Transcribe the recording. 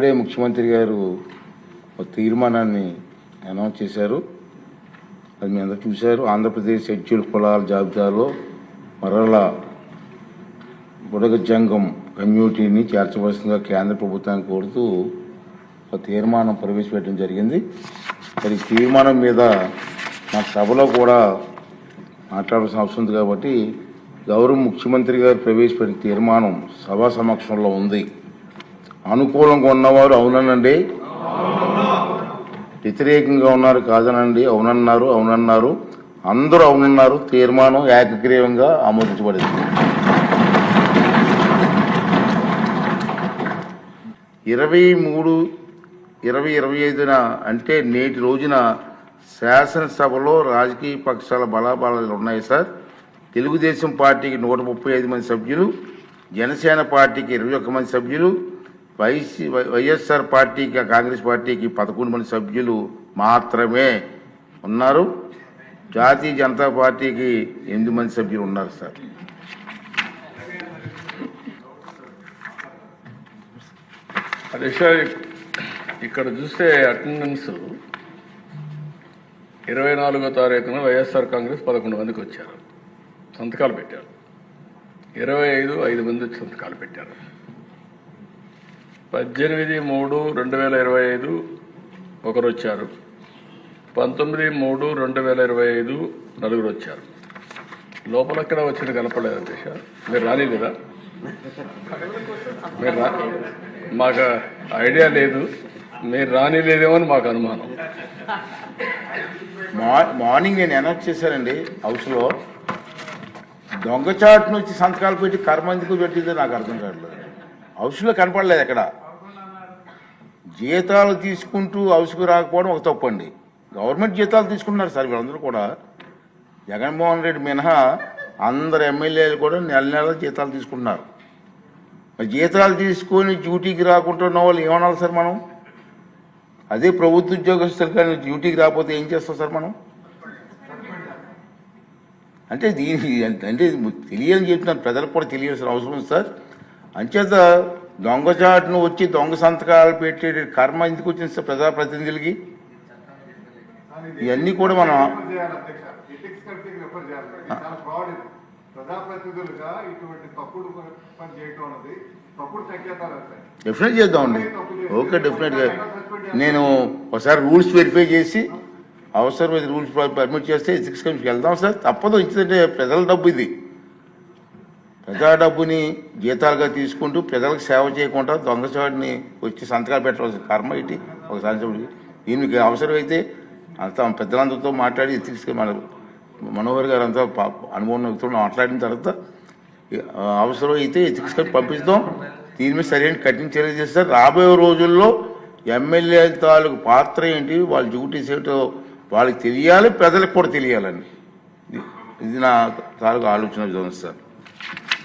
ఇప్పుడే ముఖ్యమంత్రి గారు ఒక తీర్మానాన్ని అనౌన్స్ చేశారు. అది మీ అందరూ చూశారు. ఆంధ్రప్రదేశ్ షెడ్యూల్ కులాల జాబితాలో మరలా బుడగజంగం కమ్యూనిటీని చేర్చవలసిందిగా కేంద్ర ప్రభుత్వాన్ని కోరుతూ ఒక తీర్మానం ప్రవేశపెట్టడం జరిగింది. మరి తీర్మానం మీద మా సభలో కూడా మాట్లాడాల్సిన అవసరం ఉంది కాబట్టి గౌరవ ముఖ్యమంత్రి గారు ప్రవేశపెట్టిన తీర్మానం సభా సమక్షంలో ఉంది. అనుకూలంగా ఉన్నవారు అవుననండి వ్యతిరేకంగా ఉన్నారు కాదనండి. అవునన్నారు అవునన్నారు. అందరూ అవునన్నారు. తీర్మానం ఏకగ్రీవంగా ఆమోదించబడింది. ఇరవై మూడు ఇరవై ఇరవై ఐదున అంటే నేటి రోజున శాసనసభలో రాజకీయ పక్షాల బలాబలాలు ఉన్నాయి సార్. తెలుగుదేశం పార్టీకి నూట ముప్పై ఐదు మంది సభ్యులు జనసేన పార్టీకి ఇరవై ఒక్క మంది సభ్యులు వైసీ వై- వైఎస్ఆర్ పార్టీకి కాంగ్రెస్ పార్టీకి పదకొండు మంది సభ్యులు మాత్రమే ఉన్నారు. జాతీయ జనతా పార్టీకి ఎనిమిది మంది సభ్యులు ఉన్నారు సార్. అదే సార్ ఇక్కడ చూస్తే అటెండెన్స్ ఇరవై నాలుగో తారీఖున వైఎస్ఆర్ కాంగ్రెస్ పదకొండు మందికి వచ్చారు. సంతకాలు పెట్టారు. ఇరవై ఐదు ఐదు మంది సంతకాలు పెట్టారు. పద్దెనిమిది మూడు రెండు వేల ఇరవై ఐదు ఒకరు వచ్చారు పంతొమ్మిది మూడు రెండు వేల ఇరవై ఐదు నలుగురు వచ్చారు లోపల ఎక్కడ వచ్చిన కనపడలేదు అధ్యక్ష. మీరు కదా మీరు రా మాకు ఐడియా లేదు. మీరు రానిలేదేమో అని మాకు అనుమానం. మా- మార్నింగ్ నేను అనౌన్స్ చేశానండి హౌస్లో. దొంగచాటు నుంచి సంతకాలు పెట్టి కర్మ ఎందుకు పెట్టిందో నాకు అర్థం కావట్లేదు. హౌస్లో కనపడలేదు ఎక్కడ? జీతాలు తీసుకుంటూ హౌస్కు రాకపోవడం ఒక తప్పు అండి గవర్నమెంట్ జీతాలు తీసుకుంటున్నారు సార్ వీళ్ళందరూ కూడా. జగన్మోహన్ రెడ్డి మినహా అందరు ఎమ్మెల్యేలు కూడా నెల నెల జీతాలు తీసుకుంటున్నారు. మరి జీతాలు తీసుకొని డ్యూటీకి రాకుండా ఉన్న వాళ్ళు ఏమనాలి సార్ మనం? అదే ప్రభుత్వ ఉద్యోగస్తులు కానీ డ్యూటీకి రాకపోతే ఏం చేస్తాం సార్ మనం? అంటే దీని అంటే తెలియని చెప్తున్నాను. ప్రజలకు కూడా తెలియాల్సిన అవసరం ఉంది సార్. అంచేత దొంగజాటును వచ్చి దొంగ సంతకాలు పెట్టే కర్మ ఎందుకు వచ్చింది సార్ ప్రజాప్రతినిధులకి ఇవన్నీ కూడా మనం డెఫినెట్ చేద్దామండి ఓకే డెఫినెట్గా నేను ఒకసారి రూల్స్ వెరిఫై చేసి అవసరమైన రూల్స్ పర్మిట్ చేస్తే ఎథిక్స్ కమిషన్కి వెళ్దాం సార్. తప్పదు ఇచ్చిందంటే ప్రజల డబ్బు ఇది. ప్రజా డబ్బుని జీతాలుగా తీసుకుంటూ ప్రజలకు సేవ చేయకుండా దొంగచాడిని వచ్చి సంతకాలు పెట్టవలసిన కర్మ ఇటు ఒకసారి చెప్పండి దీనికి అవసరమైతే అంతా పెద్దలందరితో మాట్లాడి ఎథిక్స్ మన మనోహర్ గారు అంతా అనుభవం వ్యక్తులు మాట్లాడిన తర్వాత అవసరం అయితే ఎథిక్స్ పంపిస్తాం. దీని మీద సరైన కఠిన చర్య చేస్తారు. రాబోయే రోజుల్లో ఎమ్మెల్యే తాలూకు పాత్ర ఏంటి వాళ్ళ డ్యూటీస్ ఏంటో వాళ్ళకి తెలియాలి ప్రజలకు కూడా తెలియాలని. ఇది- నా తాలూకు ఆలోచన విధానం సార్.